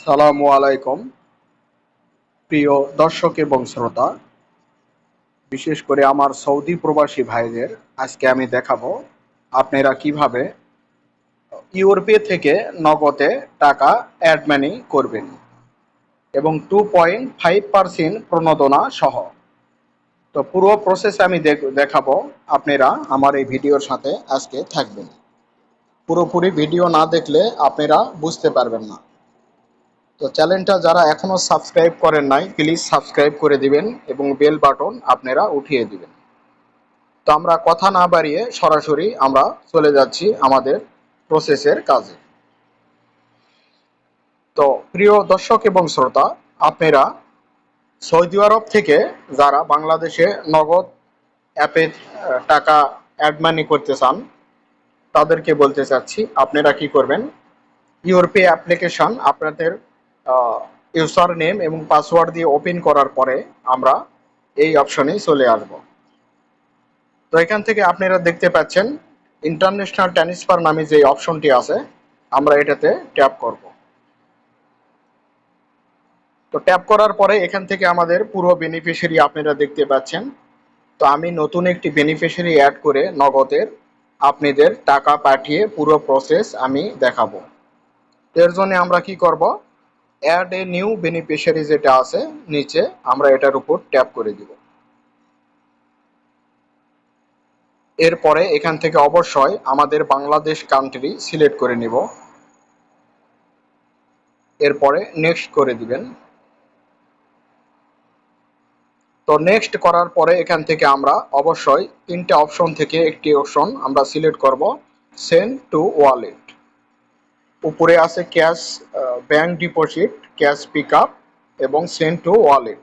আসসালামু আলাইকুম, প্রিয় দর্শক এবং শ্রোতা। বিশেষ করে আমার সৌদি প্রবাসী ভাইদের আজকে আমি দেখাবো, আপনারা কীভাবে ইউরোপে থেকে নগদে টাকা অ্যাড মানি করবেন এবং টু পয়েন্ট ফাইভ পার্সেন্ট প্রণোদনা সহ। তো পুরো প্রসেস আমি দেখ- দেখাবো, আপনারা আমার এই ভিডিওর সাথে আজকে থাকবেন। পুরোপুরি ভিডিও না দেখলে আপনারা বুঝতে পারবেন না। তো চ্যানেলটা যারা এখনও সাবস্ক্রাইব করেন নাই প্লিজ সাবস্ক্রাইব করে দিবেন এবং বেল বাটন আপনারা উঠিয়ে দিবেন। তো আমরা কথা না বাড়িয়ে সরাসরি আমরা চলে যাচ্ছি আমাদের প্রসেসের কাজে। তো প্রিয় দর্শক এবং শ্রোতা, আপনারা সৌদি আরব থেকে যারা বাংলাদেশে নগদ অ্যাপে টাকা অ্যাড মানি করতে চান, তাদেরকে বলতে চাচ্ছি, আপনারা কি করবেন? ইউরোপে অ্যাপ্লিকেশন আপনাদের ইউজার নেম এবং পাসওয়ার্ড দিয়ে ওপেন করার পরে আমরা এই অপশনে চলে আসব। তো এখান থেকে আপনারা দেখতে পাচ্ছেন ইন্টারন্যাশনাল ট্রান্সফার নামে যে অপশনটি আছে, আমরা এটাতে ট্যাপ করব। তো ট্যাপ করার পরে এখান থেকে আমাদের পুরো বেনিফিশিয়ারি আপনারা দেখতে পাচ্ছেন। তো আমি নতুন একটি বেনিফিশিয়ারি অ্যাড করে নগদের আপনাদের টাকা পাঠিয়ে পুরো প্রসেস আমি দেখাবো। এর জন্য আমরা কি করব? অ্যাড এ নিউ বেনিফিশিয়ারি যেটা আছে নিচে, আমরা এটার উপর ট্যাপ করে দিব। এরপরে এখান থেকে অবশ্যই আমাদের বাংলাদেশ কান্ট্রি সিলেক্ট করে নিব। এরপরে নেক্সট করে দিবেন। তো নেক্সট করার পরে এখান থেকে আমরা অবশ্যই তিনটে অপশন থেকে একটি অপশন আমরা সিলেক্ট করব সেন্ড টু ওয়ালেট উপরে আছে cash bank deposit, cash pick up এবং সেন্ড টু ওয়ালেট।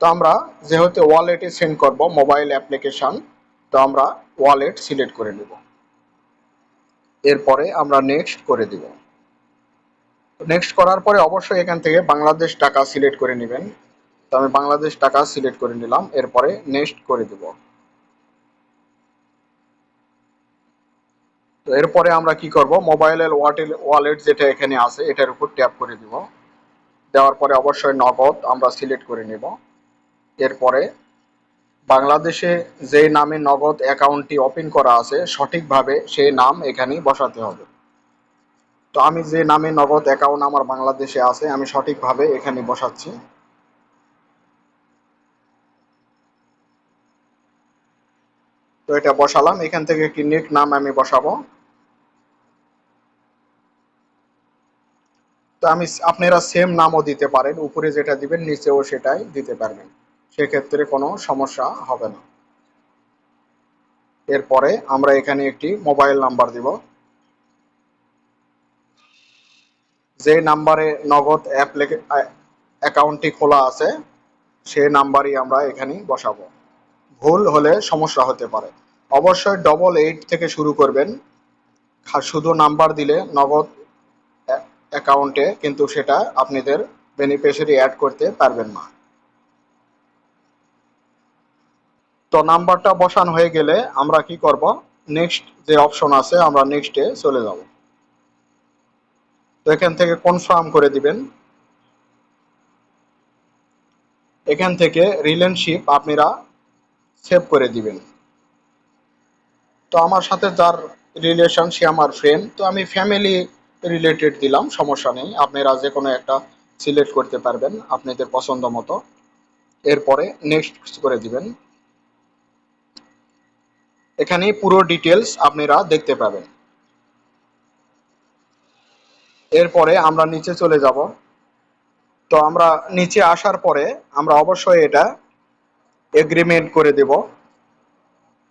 তো আমরা যেহেতু ওয়ালেটে সেন্ড করব, মোবাইল অ্যাপ্লিকেশন, তো আমরা ওয়ালেট সিলেক্ট করে নেব। এরপরে আমরা নেক্সট করে দিব। নেক্সট করার পরে অবশ্যই এখান থেকে বাংলাদেশ টাকা সিলেক্ট করে নেবেন। তো আমি বাংলাদেশ টাকা সিলেক্ট করে নিলাম, এরপরে নেক্সট করে দিব। তো এরপরে আমরা কি করব? মোবাইলের ওয়াটেল ওয়ালেট যেটা এখানে আছে, এটার উপর ট্যাপ করে দিব। দেওয়ার পরে অবশ্যই নগদ আমরা সিলেক্ট করে নেব। এরপরে বাংলাদেশে যে নামে নগদ অ্যাকাউন্টটি ওপেন করা আছে, সঠিকভাবে সেই নাম এখানে বসাতে হবে। তো আমি যে নামে নগদ অ্যাকাউন্ট আমার বাংলাদেশে আছে, আমি সঠিকভাবে এখানে বসাচ্ছি। তো এটা বসালাম। এখান থেকে একটি নেক নাম আমি বসাবো। তো আমি আপনারা সেম নামও দিতে পারেন। উপরে যেটা দিবেন, নিচেও সেটাই দিতে পারবেন। সেক্ষেত্রে কোনো সমস্যা হবে না। এরপরে আমরা এখানে একটি মোবাইল নাম্বার দিব। যে নাম্বারে নগদ অ্যাকাউন্টটি খোলা আছে, সে নাম্বারই আমরা এখানে বসাবো। ভুল হলে সমস্যা হতে পারে। অবশ্যই ডবল এইট থেকে শুরু করবেন। শুধু নাম্বার দিলে নগদ অ্যাকাউন্টে কিন্তু সেটা আপনাদের বেনিফিশিয়ারি অ্যাড করতে পারবেন না। তো নাম্বারটা বসান হয়ে গেলে আমরা কি করব? নেক্সট যে অপশন আছে, আমরা নেক্সটে চলে যাব। তো এখান থেকে কনফার্ম করে দিবেন। এখান থেকে রিলেশনশিপ আপনারা সেভ করে দিবেন। তো আমার সাথে যার রিলেশন সে আমার ফ্রেন্ড তো আমি ফ্যামিলি রিলেটেড দিলাম, সমস্যা নেই। আপনারা যে কোনো একটা সিলেক্ট করতে পারবেন আপনাদের পছন্দ মতো। এরপরে নেক্সট করে দিবেন। এখানে পুরো ডিটেলস আপনারা দেখতে পাবেন। এরপরে আমরা নিচে চলে যাব। তো আমরা নিচে আসার পরে আমরা অবশ্যই এটা এগ্রিমেন্ট করে দেব।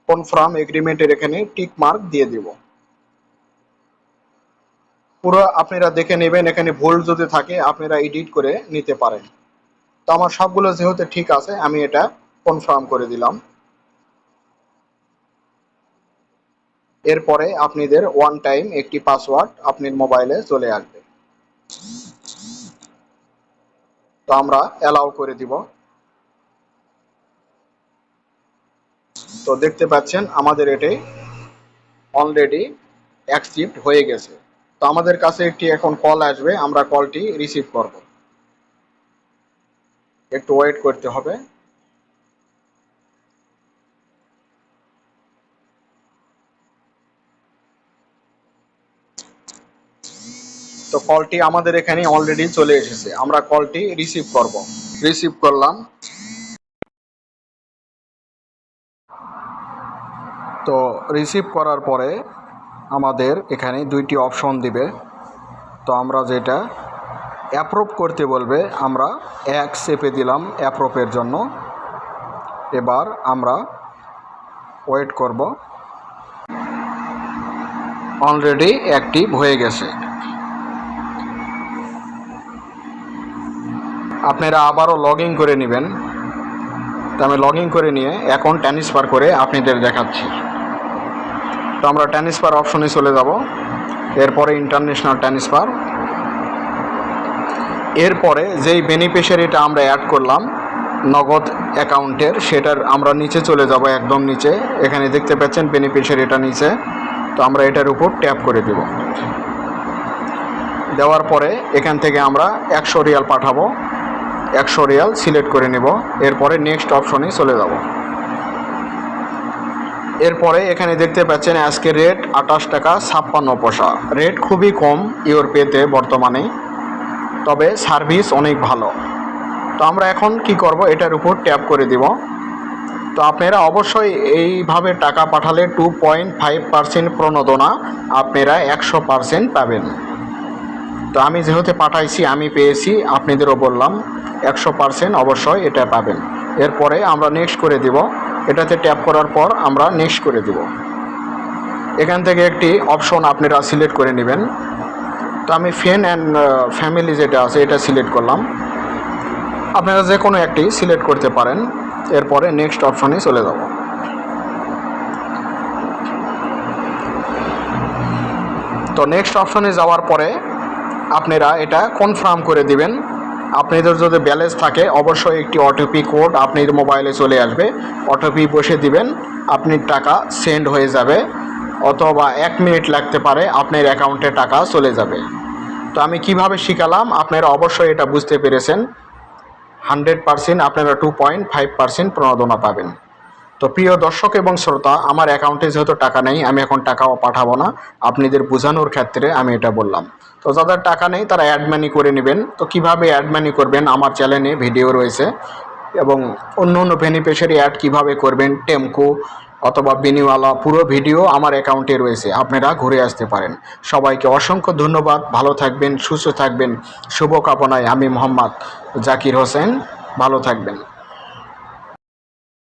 কনফার্ম এগ্রিমেন্টের এখানে টিক মার্ক দিয়ে দিব। পুরো আপনারা দেখে নেবেন, এখানে ভুল যদি থাকে, আপনারা এডিট করে নিতে পারেন। তো আমার সবগুলো যেহেতু ঠিক আছে, আমি এটা কনফার্ম করে দিলাম। এরপরে আপনাদের ওয়ান টাইম একটি পাসওয়ার্ড আপনার মোবাইলে চলে আসবে। তো আমরা অ্যালাউ করে দিব। তো দেখতে পাচ্ছেন আমাদের এটি অলরেডি অ্যাকসিপ্ট হয়ে গেছে। তো আমাদের কাছে একটি এখন কল আসবে, আমরা কলটি রিসিভ করব। একটু ওয়েট করতে হবে। তো কলটি আমাদের এখানে অলরেডি চলে এসেছে। আমরা কলটি রিসিভ করব। রিসিভ করলাম। তো রিসিভ করার পরে আমাদের এখানে দুইটি অপশন দিবে। তো আমরা যেটা অ্যাপ্রুভ করতে বলবে, আমরা এক চেপে দিলাম অ্যাপ্রুভের জন্য। এবার আমরা ওয়েট করব। অলরেডি অ্যাক্টিভ হয়ে গেছে। আপনারা আবারও লগ ইন করে নেবেন। তো আমি লগ করে নিয়ে অ্যাকাউন্ট ট্রান্সফার করে আপনাদের দেখাচ্ছি। তো আমরা ট্রান্সফার অপশনে চলে যাব। এরপরে ইন্টারন্যাশনাল ট্রান্সফার এরপরে যেই বেনিফিশিয়ারিটা আমরা অ্যাড করলাম, নগদ অ্যাকাউন্টের সেটার আমরা নিচে চলে যাব একদম নিচে। এখানে দেখতে পাচ্ছেন বেনিফিশিয়ারিটা নিচে। তো আমরা এটার উপর ট্যাপ করে দেব। দেওয়ার পরে এখান থেকে আমরা একশো রিয়াল পাঠাবো। একশো রিয়াল সিলেক্ট করে নেব। এরপরে নেক্সট অপশনে চলে যাব। এরপরে এখানে দেখতে পাচ্ছেন আজকে রেট আঠাশ টাকা ছাপ্পান্ন পয়সা। রেট খুবই কম ইওর পেতে বর্তমানে, তবে সার্ভিস অনেক ভালো। তো আমরা এখন কি করব, এটার উপর ট্যাপ করে দিব। তো আপনারা অবশ্যই এইভাবে টাকা পাঠালে টু পয়েন্ট ফাইভ পার্সেন্ট প্রণোদনা আপনারা একশো পার্সেন্ট পাবেন। তো আমি যেহেতু পাঠাইছি, আমি পেয়েছি, আপনাদেরও বললাম, একশো পার্সেন্ট অবশ্যই এটা পাবেন। এরপরে আমরা নেক্সট করে দিব। এটাতে ট্যাপ করার পর আমরা নেক্সট করে দিব। এখান থেকে একটি অপশন আপনারা সিলেক্ট করে নেবেন। তো আমি ফ্রেন্ড অ্যান্ড ফ্যামিলি যেটা আছে, এটা সিলেক্ট করলাম। আপনারা যে কোনো একটি সিলেক্ট করতে পারেন। এরপরে নেক্সট অপশনে চলে যাব। তো নেক্সট অপশনে যাওয়ার পরে আপনারা এটা কনফার্ম করে দিবেন। আপনাদের যদি ব্যালেন্স থাকে, অবশ্যই একটি ওটিপি কোড আপনার মোবাইলে চলে আসবে। ওটিপি বসে দিবেন আপনি টাকা সেন্ড হয়ে যাবে, অথবা এক মিনিট লাগতে পারে, আপনার অ্যাকাউন্টে টাকা চলে যাবে। তো আমি কীভাবে শিখালাম? আপনারা অবশ্যই এটা বুঝতে পেরেছেন। হান্ড্রেড পারসেন্ট আপনারা টু পয়েন্ট ফাইভ পার্সেন্ট প্রণোদনা পাবেন। তো প্রিয় দর্শক এবং শ্রোতা, আমার অ্যাকাউন্টে যেহেতু টাকা নেই, আমি এখন টাকাও পাঠাবো না। আপনাদের বোঝানোর ক্ষেত্রে আমি এটা বললাম। তো যাদের টাকা নেই, তারা অ্যাড মানি করে নেবেন। তো কীভাবে অ্যাড মানি করবেন? আমার চ্যানেলে ভিডিও রয়েছে। এবং অন্য অন্য বেনিফিশিয়ারি অ্যাড কীভাবে করবেন? টেমকো অথবা বিনিওয়ালা পুরো ভিডিও আমার অ্যাকাউন্টে রয়েছে। আপনারা ঘুরে আসতে পারেন। সবাইকে অসংখ্য ধন্যবাদ। ভালো থাকবেন, সুস্থ থাকবেন। শুভকামনায় আমি মোহাম্মদ জাকির হোসেন। ভালো থাকবেন।